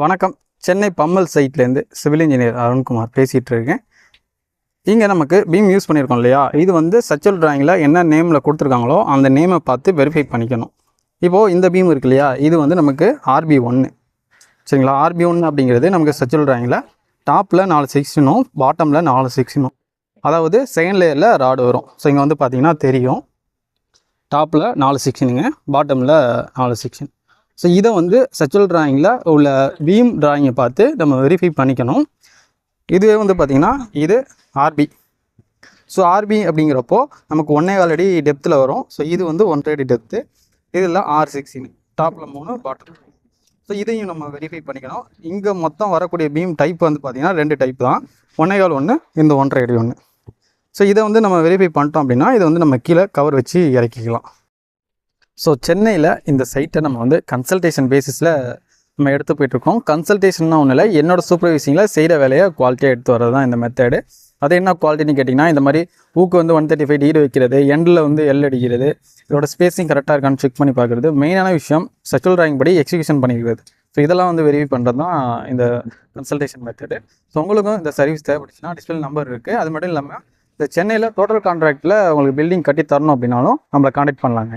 வணக்கம். சென்னை பம்மல் சைட்லேருந்து civil engineer Arunkumar பேசிகிட்டு இருக்கேன் இங்கே நமக்கு பீம் யூஸ் பண்ணியிருக்கோம் இல்லையா? இது வந்து சச்சுவல் ட்ராயிங்கில் என்ன நேமில் கொடுத்துருக்காங்களோ அந்த நேமை பார்த்து வெரிஃபை பண்ணிக்கணும். இப்போது இந்த பீம் இருக்கு இல்லையா? இது வந்து நமக்கு ஆர்பி ஒன்று சரிங்களா? ஆர்பி ஒன்று அப்படிங்கிறது நமக்கு சச்சுவல் ட்ராயிங்கில் டாப்பில் நாலு செக்ஷனும் பாட்டமில் நாலு செக்ஷனும். அதாவது செகண்ட் லேயரில் ராடு வரும். ஸோ இங்கே வந்து பார்த்தீங்கன்னா தெரியும். டாப்பில் நாலு செக்ஷனுங்க பாட்டமில் நாலு செக்ஷன். ஸோ இதை வந்து சச்சுவல் டிராயிங்கில் உள்ள பீம் டிராயிங்கை பார்த்து நம்ம வெரிஃபை பண்ணிக்கணும். இதுவே வந்து பார்த்திங்கன்னா இது ஆர்பி ஸோ ஆர்பி அப்படிங்கிறப்போ நமக்கு ஒன்றே கால் அடி டெப்த்தில் வரும். ஸோ இது வந்து ஒன்றரை அடி டெப்த்து இதில் ஆர் சிக்ஸ்டின் டாப்பில் மூணு பாட்டம் ஸோ இதையும் நம்ம வெரிஃபை பண்ணிக்கணும். இங்கே மொத்தம் வரக்கூடிய பீம் டைப் வந்து பார்த்திங்கன்னா ரெண்டு டைப் தான். ஒன்றே கால் ஒன்று இந்த ஒன்றரை அடி ஒன்று ஸோ இதை வந்து நம்ம வெரிஃபை பண்ணிட்டோம் அப்படின்னா இதை வந்து நம்ம கீழே கவர் வச்சு இறக்கிக்கலாம். ஸோ சென்னையில் இந்த சைட்டை நம்ம வந்து கன்சல்டேஷன் பேசிஸில் நம்ம எடுத்து போயிட்டுருக்கோம். கன்சல்டேஷன்னா ஒன்றும் இல்லை என்னோட சூப்பர்விசிங்கில் செய்கிற வேலையை குவாலிட்டியாக எடுத்து வர்றது தான் இந்த மெத்தடு அது என்ன குவாலிட்டின்னு கேட்டிங்கன்னா இந்த மாதிரி ஊக்கு வந்து ஒன் தேர்ட்டி ஃபைவ் டிகிரி வைக்கிறது எண்டில் வந்து எல் அடிக்கிறது இதோட ஸ்பேஸிங் கரெக்டாக இருக்கான்னு செக் பண்ணி பார்க்குறது. மெயினான விஷயம் சச்சுவல் ட்ராயிங் படி எக்ஸிகியூஷன் பண்ணிக்கிறது. ஸோ இதெல்லாம் வந்து வெரிஃபை பண்ணுறது தான் இந்த கன்சல்டேஷன் மெத்தடு ஸோ உங்களுக்கும் இந்த சர்வீஸ் தேவைப்பட்டுச்சுன்னா டிஸ்பிளே நம்பர் இருக்குது அது மட்டும் இல்லாமல் இந்த சென்னையில் டோட்டல் கான்ட்ராக்டில் உங்களுக்கு பில்டிங் கட்டி தரணும் அப்படின்னாலும் நம்மளை காண்டாக்ட் பண்ணலாங்க.